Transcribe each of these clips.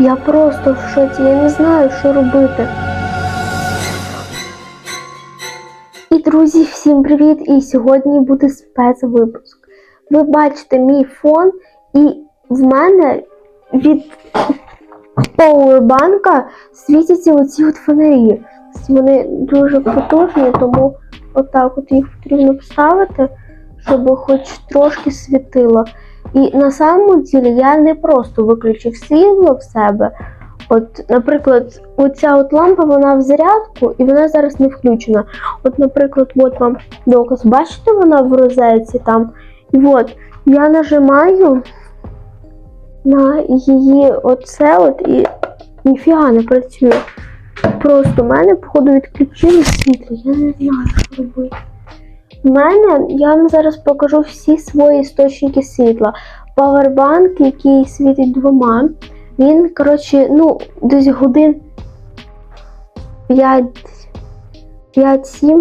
Я просто в шоці, я не знаю, що робити. І друзі, всім привіт! І сьогодні буде спецвипуск. Ви бачите мій фон, і в мене від поwerbanка світяться оці от фонарі. Вони дуже потужні, тому отак от їх потрібно поставити, щоб хоч трошки світило. І на самому ділі я не просто виключив світло в себе. От, наприклад, оця от лампа вона в зарядку і вона зараз не включена. От, наприклад, от вам доказ, бачите, вона в розетці там. І от я нажимаю на її оце от і ніфіга не працює. Просто в мене, походу, відключили світло. Я не знаю, що робити. У мене я вам зараз покажу всі свої істочники світла. Павербанк, який світить двома. Він, коротше, ну, десь годин 5-7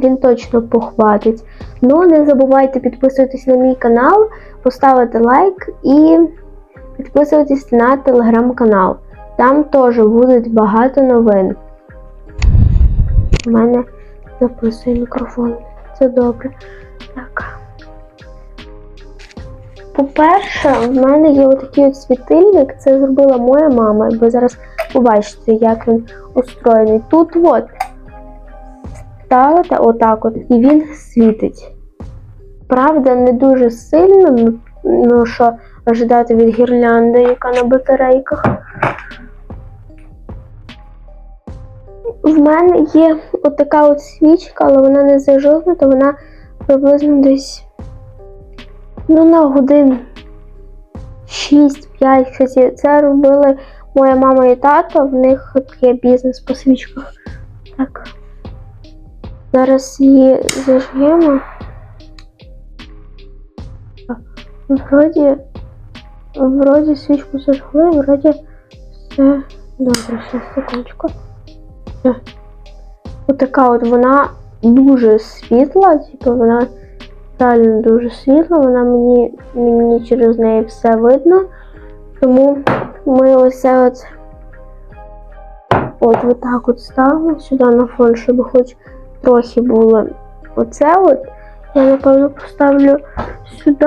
він точно похватить. Ну, не забувайте підписуватись на мій канал, поставити лайк і підписуватись на телеграм-канал. Там теж буде багато новин. У мене записує мікрофон. Це добре. Так. По-перше, в мене є отакий от світильник, це зробила моя мама, ви зараз побачите, як він устроєний. Тут от ставите отак от, і він світить. Правда, не дуже сильно, ну що ожидати від гірлянди, яка на батарейках. В мене є отака от свічка, але вона не зажовнута, вона приблизно десь ну, на годин 6-5. Кстати, це робили моя мама і тато, в них є бізнес по свічках. Так. Зараз її зажмемо. Вроді, вроді свічку зажгли, вроді все добре, ще секундочку. Отака от вона дуже світла, типу вона реально дуже світла, вона мені, мені через неї все видно. Тому ми ось це от от отак от ставимо сюди на фон, щоб хоч трохи було оце от. Я напевно поставлю сюди.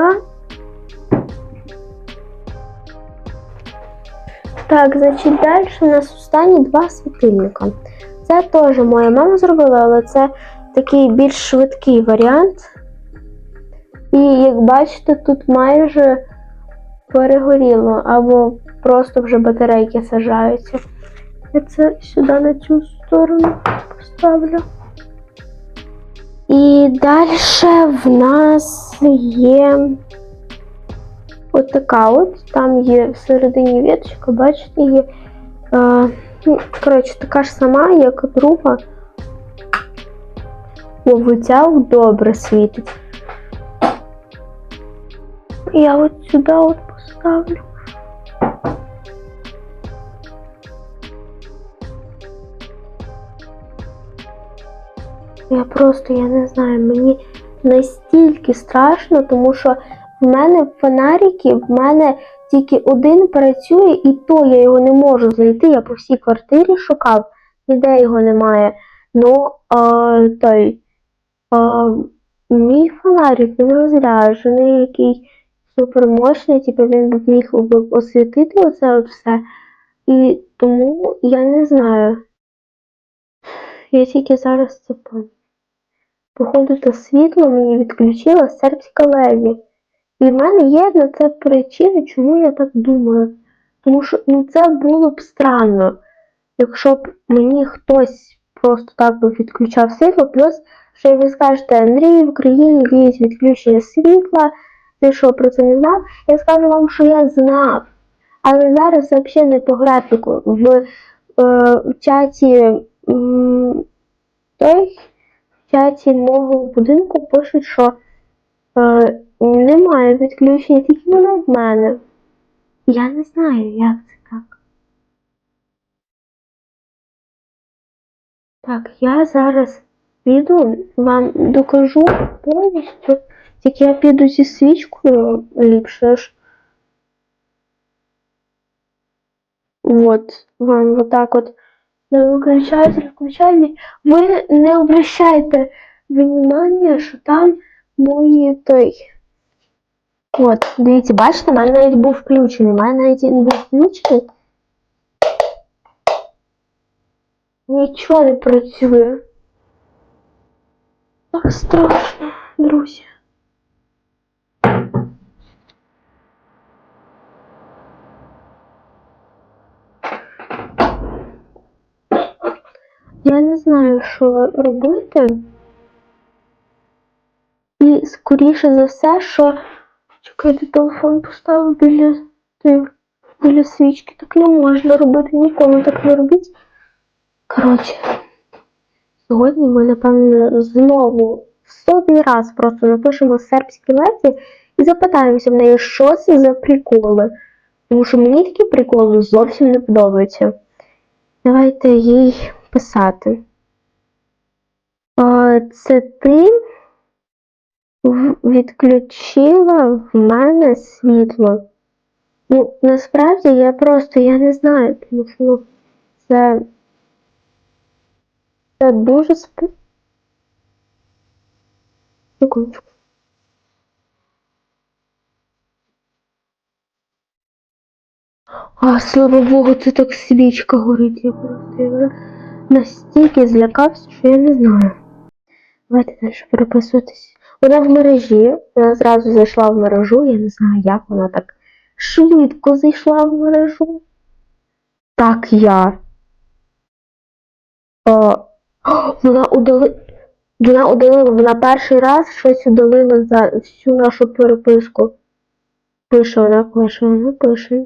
Так, значить, далі у нас останні два світильника. Це теж моя мама зробила, але це такий більш швидкий варіант. І як бачите, тут майже перегоріло, або просто вже батарейки сажаються. Я це сюди на цю сторону поставлю. І далі в нас є от така от, там є всередині віточка, бачите, є. Е, ну, коротше, така ж сама, як і друга. Ця добре світить. Я от сюди от поставлю. Я просто, я не знаю, мені настільки страшно, тому що в мене фонарики, в мене тільки один працює, і то я його не можу знайти. Я по всій квартирі шукав, ніде його немає. Ну, а, той а, мій фонарик він розряджений, який супермощний, типу він б міг освітити оце все. І тому я не знаю. Я тільки зараз це пам'ятаю. Походу, то світло мені відключила сербська леві. І в мене є на це причина, чому я так думаю. Тому що ну, це було б странно, якщо б мені хтось просто так би відключав світло, плюс, що ви скажете, Андрій, в Україні є відключення світла, ти що про це не знав? Я скажу вам, що я знав. Але зараз взагалі не по графіку. В, е, в чаті м, той, в чаті мого будинку пишуть, що е, немає відключення, тільки воно в мене. Я не знаю, як це так. Так, я зараз піду, вам докажу повністю. Тільки я піду зі свічкою ліпше ж. Вот, вам вот так вот на виключатель, включальник. Ви не обращайте внимання, що там мої той. От, дивіться, бачите, в мене навіть був включений. У мене навіть він був включений. Нічого не працює. Так страшно, друзі. Я не знаю, що робити. І скоріше за все, що чекайте, телефон поставив біля, біля свічки. Так не можна робити, ніколи так не робіть. Коротше, сьогодні ми, напевно, знову в сотий раз просто напишемо сербські леті і запитаємося в неї, що це за приколи. Тому що мені такі приколи зовсім не подобаються. Давайте їй писати. Це ти відключила в мене світло. Ну, насправді я просто я не знаю, тому що ну, це, це дуже сп... А, слава Богу, це так свічка горить. Я просто я настільки злякався, що я не знаю. Давайте далі переписуватись. Вона в мережі, вона зразу зайшла в мережу, я не знаю, як вона так швидко зайшла в мережу. Так я. О, о, вона удали... Вона удалила, вона перший раз щось удалила за всю нашу переписку. Пише, вона пише, вона пише.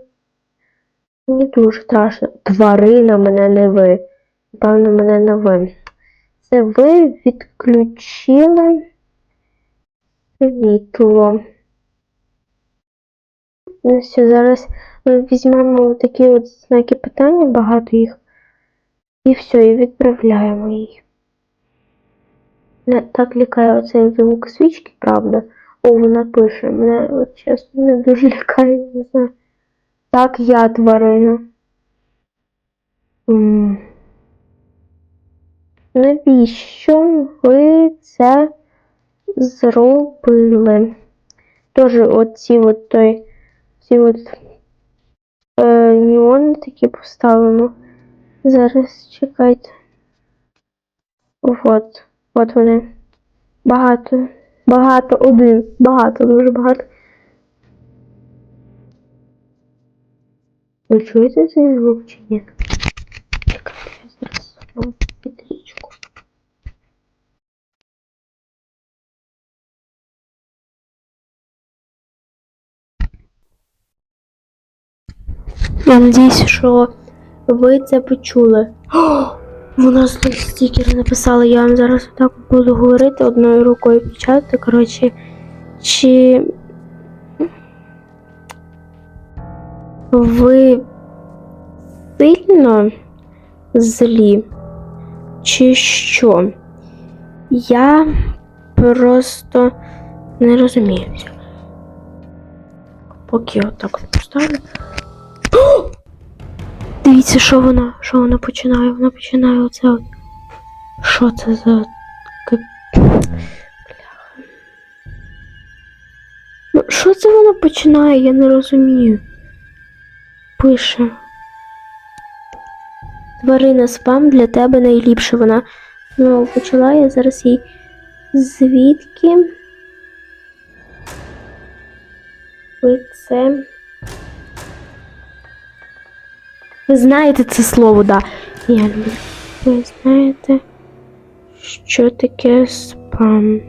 Мені дуже страшно. Тварина мене не ви. Напевно, мене не ви. Це ви відключили світло. Ну, все, зараз ми візьмемо такі от знаки питання, багато їх. І все, і відправляємо їх. Не так лякає оцей звук свічки, правда. О, вона пише. Мене, от чесно, не дуже лякає, не знаю. Так, я тварина. Навіщо ви це зробили? Тоже оці от той, ці от е, неони такі поставимо. Зараз чекайте. Вот. От вони. Багато. Багато. Один. Багато, дуже багато. Ви чуєте цей звук чи ні? Чекайте, я зараз вам. Я надіюсь, що ви це почули. О, вона стікер написала. Я вам зараз так буду говорити одною рукою печатати. Коротше, чи ви сильно злі? Чи що? Я просто не розумію. Поки отак от поставлю. Дивіться, що вона, що вона починає. Вона починає оце. от. Що це за. Бляха. Ну, що це вона починає, я не розумію. Пише. Тварина спам для тебе найліпше. Вона ну, почала я зараз їй звідки ви це. Ви знаєте це слово, да. Я люблю. Ви знаєте, що таке спам?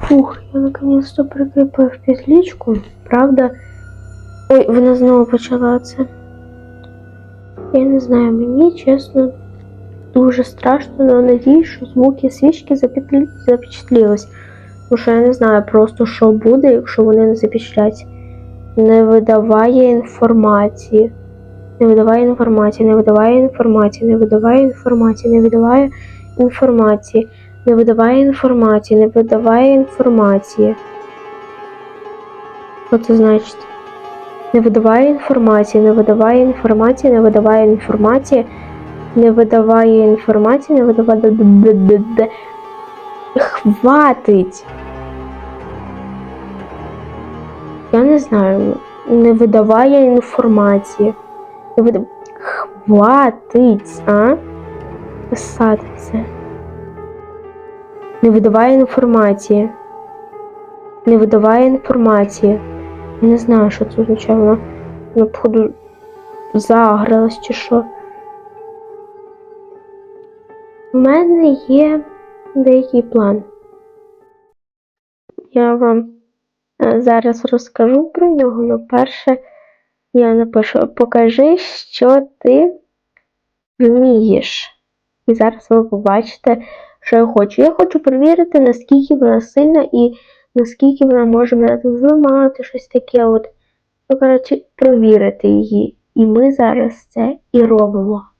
Фух, я наконец-то прикріпив петличку. Правда? Ой, вона знову почала це. Я не знаю, мені чесно дуже страшно, але надіюсь, що звуки свічки запечатлілись. Тому я не знаю просто, що буде, якщо вони не запечатлять. Не видаває інформації. Не видаває інформації, не видаває інформації, не видаває інформації, не видаває інформації. Не видаває інформації, не видаває інформації. Що це значить? Не видаває інформації, не видаває інформації, не видаває інформації, не видаває інформації, не видаває. Хватить. Я не знаю. Не видаває інформації. Не видав... Хватить, а? Писати це. Не видаває інформації. Не видаває інформації. Я не знаю, що це означає. Вона, вона походу, загралась чи що. У мене є деякий план. Я вам е, зараз розкажу про нього, але перше я напишу: покажи, що ти вмієш. І зараз ви побачите, що я хочу. Я хочу перевірити, наскільки вона сильна і наскільки вона може мене зламати, щось таке. От. Ну, коротше, перевірити її. І ми зараз це і робимо.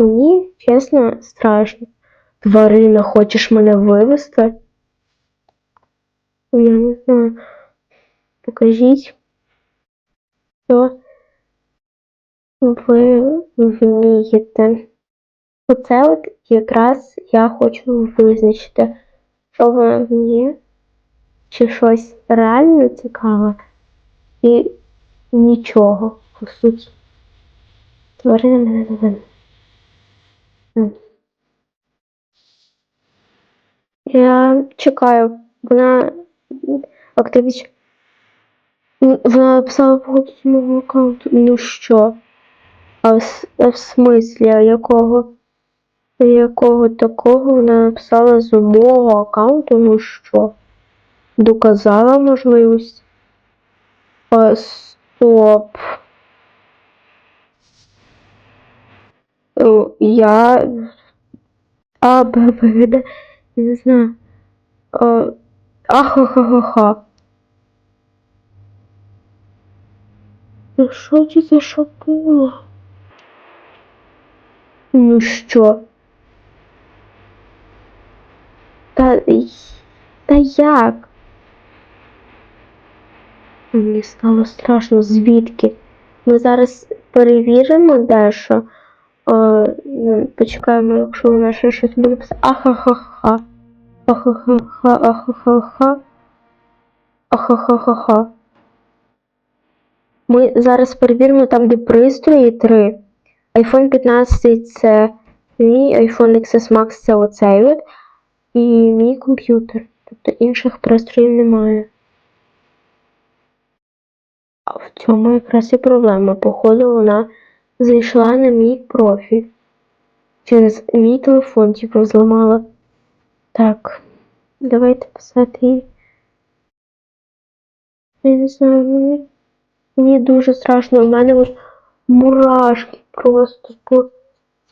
Мені, чесно, страшно. Тварина, хочеш мене вивезти? Я не знаю. Покажіть, що ви вмієте. Оце от якраз я хочу визначити, що вона вміє, чи щось реально цікаве, і нічого, по суті. Тварина мене не винна. М. Я чекаю, вона активіч. Вона написала по мого аккаунту. Ну що? А в, а в смислі, а якого? Якого такого вона написала з мого аккаунту? Ну що? Доказала можливість? А, стоп. Я. А, Б, Б, Д. Не знаю. А, Ахахахаха. Ну що це за було? Ну що? Та, та як? Мені стало страшно, звідки? Ми зараз перевіримо дещо. О, ну, почекаємо, якщо вона ще щось буде писати. Ахахаха. Ахахаха, ахахаха. Ахахаха. Ми зараз перевіримо там, де пристрої 3. iPhone 15 це мій, iPhone XS Max це оцей от. І мій комп'ютер. Тобто інших пристроїв немає. А в цьому якраз і проблема. Походу, вона зайшла на мій профіль. Через мій телефон, типу, зламала. Так, давайте писати їй. Я не знаю, мені, мені дуже страшно. У мене ось мурашки просто по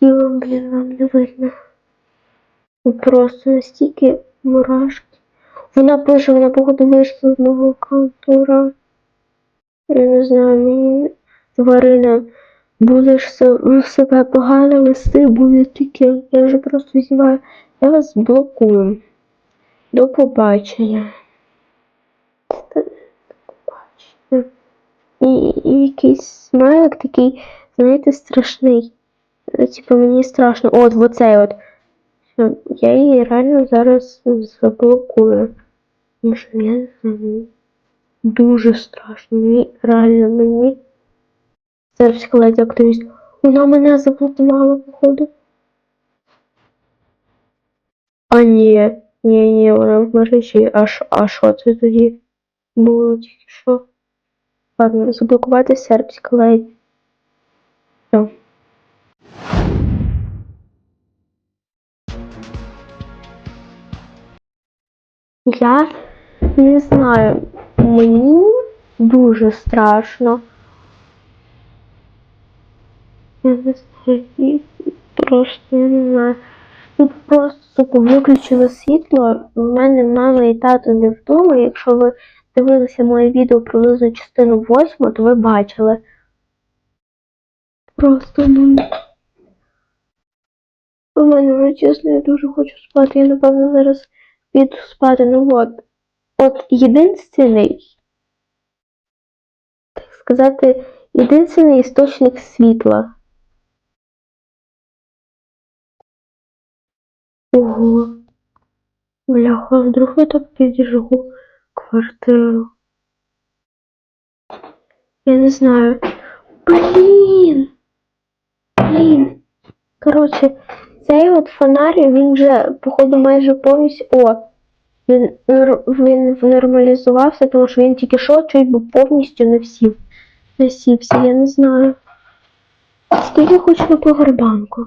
тілу, блін, вам не видно. Просто настільки мурашки. Вона пише, вона походу вийшла з мого аккаунту. Я не знаю, мені тварина. Будеш се- себе погано вести, буде таке. Я вже просто знімаю. Я вас блокую. До побачення. І, і якийсь смайлик такий, знаєте, страшний. Е, Типу мені страшно. От, оцей от. Я її реально зараз заблокую. Тому що я мені Дуже страшно. Мені реально мені. Зараз активіст. Вона мене заблокувала, походу. А ні, ні, ні, вона в мережі. А що, а що це тоді було тільки що? Ладно, заблокувати сербська ледь. Все. Я не знаю, мені дуже страшно. І просто не знаю. Тут просто сука, виключили світло. У мене мама і тато не вдома. Якщо ви дивилися моє відео приблизно частину восьму, то ви бачили. Просто ну. У мене вже чесно, я дуже хочу спати. Я напевно зараз піду спати. Ну от. От єдиний, так сказати, єдиний істочник світла. Ого. Бляха, вдруг я так піджигу квартиру. Я не знаю. Блін! Блін. Коротше, цей от фонарь, він вже, походу, майже повністю. О! Він, він нормалізувався, тому що він тільки що чуть би повністю не всів. Не сівся, я не знаю. Скільки хочу на повербанку?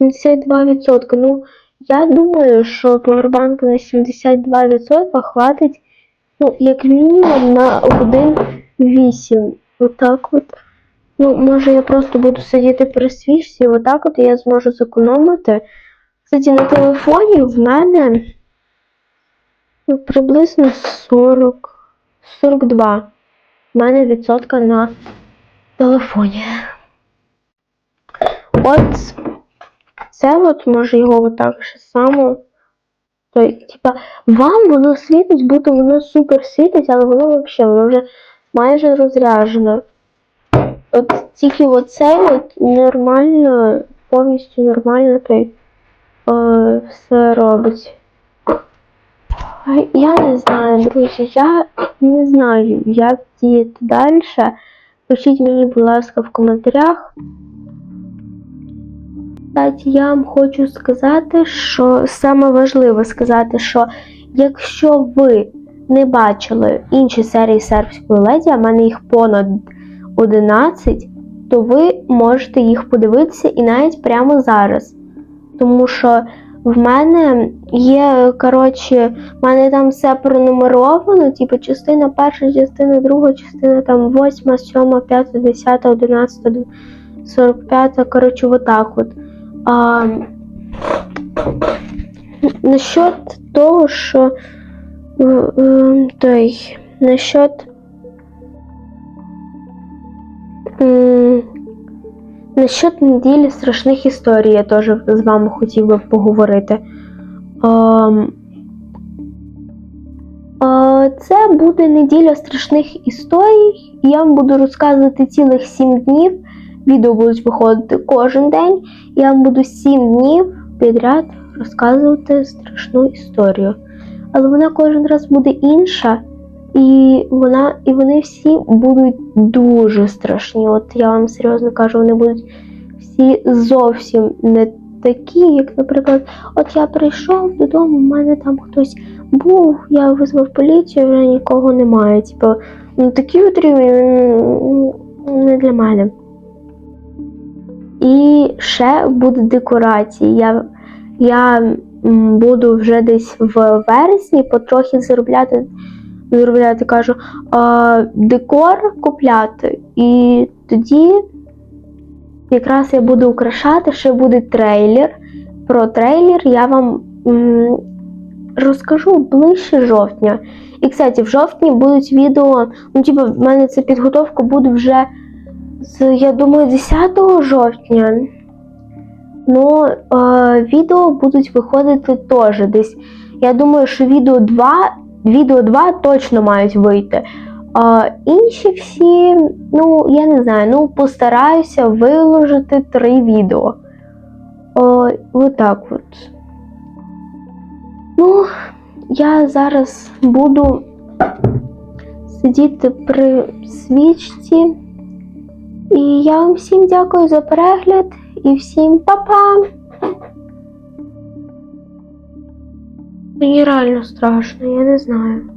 72%. Ну, я думаю, що повербанку на 72% хватить, ну, як мінімум на годин 8. Отак от. Ну, може я просто буду сидіти при свічці, отак от я зможу зекономити. Кстати, на телефоні в мене ну, приблизно 40, 42. В мене відсотка на телефоні. От це от може його отак же само. То, типа, вам воно світить, будто воно супер світить, але воно взагалі воно вже майже розряджено. От тільки оцей от нормально, повністю нормально той е, все робить. Я не знаю, друзі, я не знаю, як діяти далі. Пишіть мені, будь ласка, в коментарях. Кстати, я вам хочу сказати, що саме важливо сказати, що якщо ви не бачили інші серії сербської леді, а в мене їх понад 11, то ви можете їх подивитися і навіть прямо зараз. Тому що в мене є, коротше, в мене там все пронумеровано, типу частина перша, частина друга, частина там восьма, сьома, п'ята, десята, одинадцята, сорок п'ята, коротше, отак от. А, насчет того, що е, е, той, насчет насчет неділі страшних історій я теж з вами хотів би поговорити. А, це буде неділя страшних історій. Я вам буду розказувати цілих 7 днів. Відео будуть виходити кожен день. Я вам буду 7 днів підряд розказувати страшну історію. Але вона кожен раз буде інша, і вона, і вони всі будуть дуже страшні. От я вам серйозно кажу, вони будуть всі зовсім не такі, як, наприклад, от я прийшов додому, в мене там хтось був, я визвав поліцію, вже нікого немає. Типу, ну такі от рівні не для мене. І ще буде декорації. Я, я буду вже десь в вересні потрохи заробляти, заробляти кажу, декор купляти. І тоді якраз я буду украшати, ще буде трейлер. Про трейлер я вам розкажу ближче жовтня. І, кстати, в жовтні будуть відео, ну, типу, в мене ця підготовка буде вже з, я думаю, 10 жовтня. Ну, е, відео будуть виходити теж десь. Я думаю, що відео 2, відео 2 точно мають вийти. А інші всі, ну, я не знаю, ну, постараюся виложити три відео. О, отак от. Ну, я зараз буду сидіти при свічці. І я вам всім дякую за перегляд і всім па-па! Мені реально страшно, я не знаю.